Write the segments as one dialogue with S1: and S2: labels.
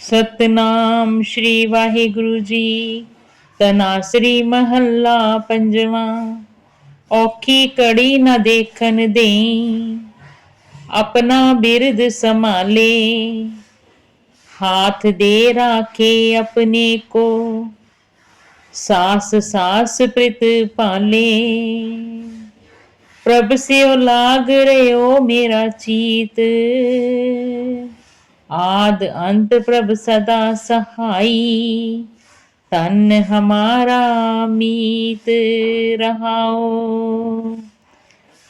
S1: ਸਤਨਾਮ ਸ਼੍ਰੀ ਵਾਹਿਗੁਰੂ ਜੀ ਤਨਾਸਰੀ ਮਹੱਲਾ ਪੰਜਵਾਂ ਔਖੀ ਕੜੀ ਨਾ ਦੇਖਣ ਦੇਈ ਆਪਣਾ ਬਿਰਦ ਸੰਭਾਲੇ हाथ दे राखे अपने को सास सास प्रित पाले प्रभ से लाग रहे हो मेरा चीत ਆਦ ਅੰਤ ਪ੍ਰਭ ਸਦਾ ਸਹਾਈ। ਤਨ ਹਮਾਰਾ ਮੀਤ ਰਹਾਓ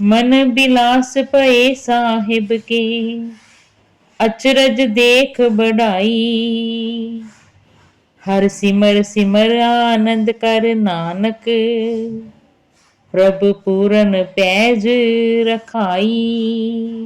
S1: ਮਨ ਬਿਲਾਸ ਪਏ ਸਾਹਿਬ ਕੇ, ਅਚਰਜ ਦੇਖ ਬੜਾਈ ਹਰ ਸਿਮਰ ਸਿਮਰ ਆਨੰਦ ਕਰ ਨਾਨਕ, ਪ੍ਰਭ ਪੂਰਨ ਪੈਜ ਰਖਾਈ।